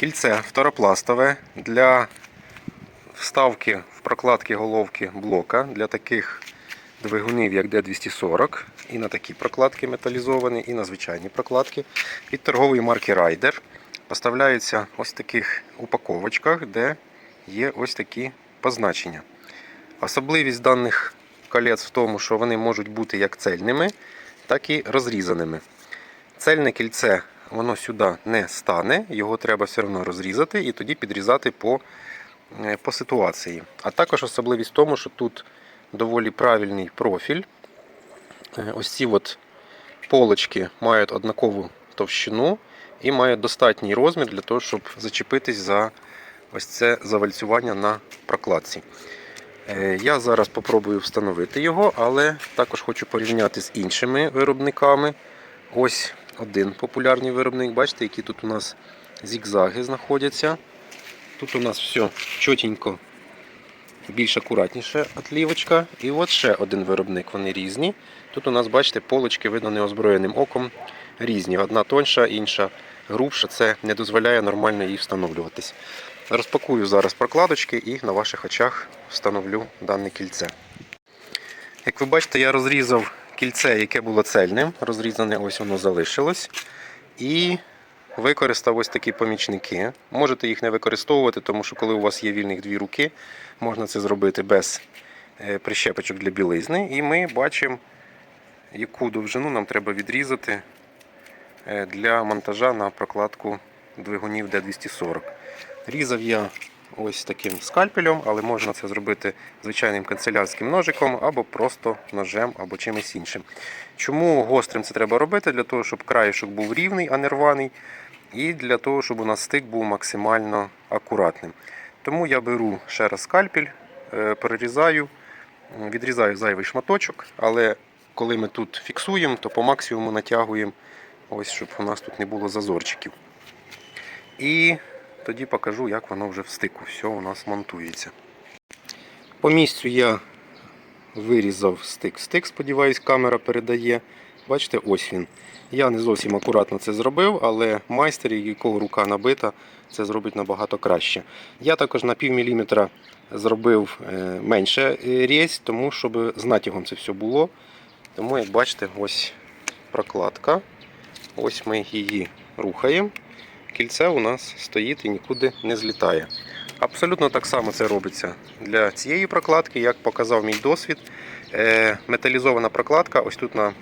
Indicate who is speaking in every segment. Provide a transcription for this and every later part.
Speaker 1: Кільце второпластове для вставки в прокладки головки блока для таких двигунів, як D240, і на такі прокладки металізовані, і на звичайні прокладки від торгової марки Ryder. Поставляються ось таких упаковочках, де є ось такі позначення. Особливість даних колець в тому, що вони можуть бути як цельними, так і розрізаними. Цельне кільце воно сюди не стане, його треба все одно розрізати і тоді підрізати по, е, по ситуації. А також особливість в тому, що тут доволі правильний профіль. Е, Ось ці от полочки мають однакову товщину і мають достатній розмір для того, щоб зачепитись за ось це завальцювання на прокладці. Е, Я зараз спробую встановити його, але також хочу порівняти з іншими виробниками. Ось один популярний виробник. Бачите, які тут у нас зігзаги знаходяться. Тут у нас все чотенько, більш акуратніше отлівочка. І от ще один виробник, вони різні. Тут у нас, бачите, полочки видно неозброєним оком різні. Одна тоньша, інша грубша. Це не дозволяє нормально їй встановлюватись. Розпакую зараз прокладочки і на ваших очах встановлю дане кільце. Як ви бачите, я розрізав кільце, яке було цельним. Розрізане ось воно залишилось. І використав ось такі помічники. Можете їх не використовувати, тому що коли у вас є вільних дві руки, можна це зробити без е, прищепочок для білизни. І ми бачимо, яку довжину нам треба відрізати е, для монтажа на прокладку двигунів D240. Різав я ось таким скальпелем, але можна це зробити звичайним канцелярським ножиком або просто ножем або чимось іншим. Чому гострим це треба робити? Для того, щоб краєшок був рівний, а не рваний, і для того, щоб у нас стик був максимально акуратним. Тому я беру ще раз скальпель, е, перерізаю, відрізаю зайвий шматочок, але коли ми тут фіксуємо, то по максимуму натягуємо, ось, щоб у нас тут не було зазорчиків. І тоді покажу, як воно вже в стику. Все у нас монтується. По місцю я вирізав стик. Стик, сподіваюсь, камера передає. Бачите, ось він. Я не зовсім акуратно це зробив, але майстер, якого рука набита, це зробить набагато краще. Я також на пів міліметра зробив е, менше різь, тому щоб з натягом це все було. Тому, як бачите, ось прокладка. Ось ми її рухаємо кільце у нас стоїть і нікуди не злітає. Абсолютно так само це робиться для цієї прокладки, як показав мій досвід. Е, Металізована прокладка, ось тут на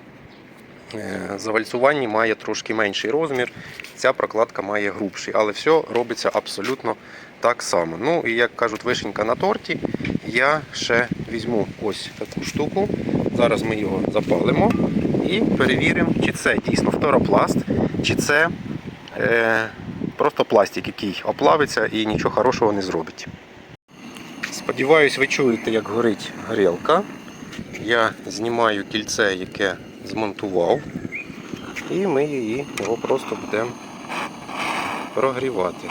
Speaker 1: е, завальцюванні має трошки менший розмір. Ця прокладка має грубший, але все робиться абсолютно так само. Ну і як кажуть, вишенька на торті. Я ще візьму ось таку штуку. Зараз ми його запалимо і перевіримо, чи це дійсно фторопласт, чи це е, просто пластик, який оплавиться і нічого хорошого не зробить. Сподіваюсь, ви чуєте, як горить горілка. Я знімаю кільце, яке змонтував, і ми її його просто будемо прогрівати.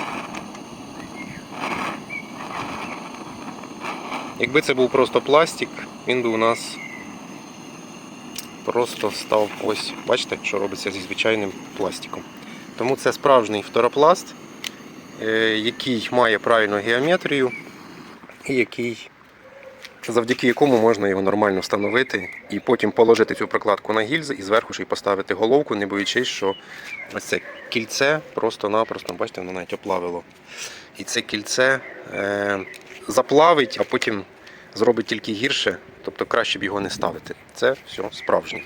Speaker 1: Якби це був просто пластик, він би у нас просто став ось, бачите, що робиться зі звичайним пластиком. Тому це справжній фторопласт, е, який має правильну геометрію і який, завдяки якому можна його нормально встановити і потім положити цю прокладку на гільзи і зверху ще й поставити головку, не боючись, що ось це кільце просто-напросто, бачите, воно навіть оплавило. І це кільце е, заплавить, а потім зробить тільки гірше, тобто краще б його не ставити. Це все справжнє.